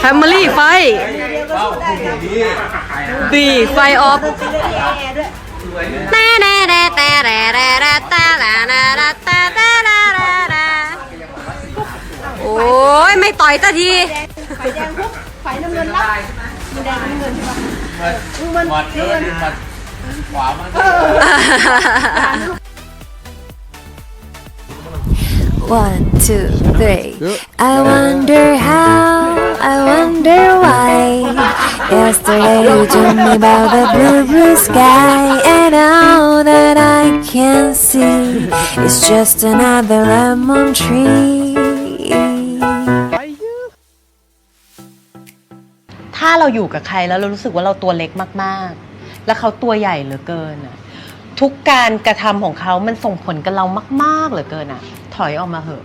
แฟมิลี่ไฟบีไฟออฟแต่แต่แต่แต่แต่แต่แต่แต่แต่แต่โอ้ยไม่ต่อยสักทีไฟแดงปุ๊บไฟน้ำเงินรับมันแดงน้ำเงินใช่ปะมันมัดเดินหมัดขวามัน One, two, three. I wonder how, wonder why. Yesterday you told me about the blue, blue sky. And now that I can see, is just another lemon tree. ถ้าเราอยู่กับใครแล้วเรารู้สึกว่าเราตัวเล็กมากๆ แล้วเขาตัวใหญ่เหลือเกินอะทุกการกระทำของเขามันส่งผลกับเรามาก ๆ เหลือเกินอะถอยออกมาเหอะ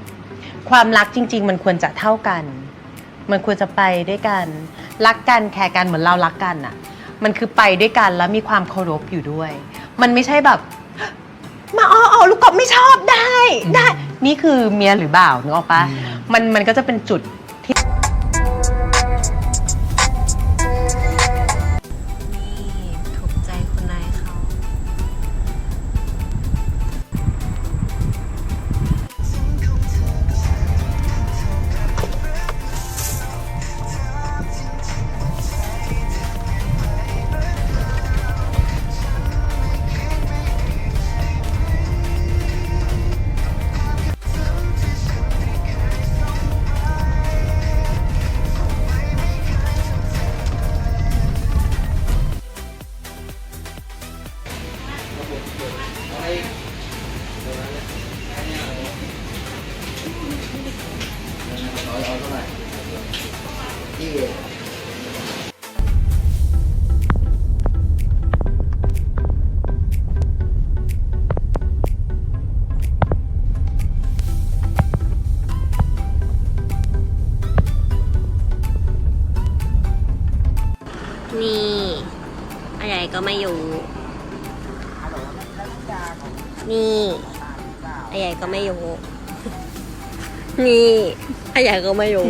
ความรักจริง ๆ มันควรจะเท่ากัน มันควรจะไปด้วยกันรักกันแคร์กันเหมือนเรารักกันอะมันคือไปด้วยกันแล้วมีความเคารพอยู่ด้วย มันไม่ใช่แบบ มาอ๋ออ๋อลูกกบไม่ชอบได้ ได้ นี่คือเมียหรือบ่าวนึกออกปะมันมันก็จะเป็นจุด นี่ อะไรก็ไม่อยู่ นี่อะไรก็ไม่อยู่ นี่อะไรก็ไม่อยู่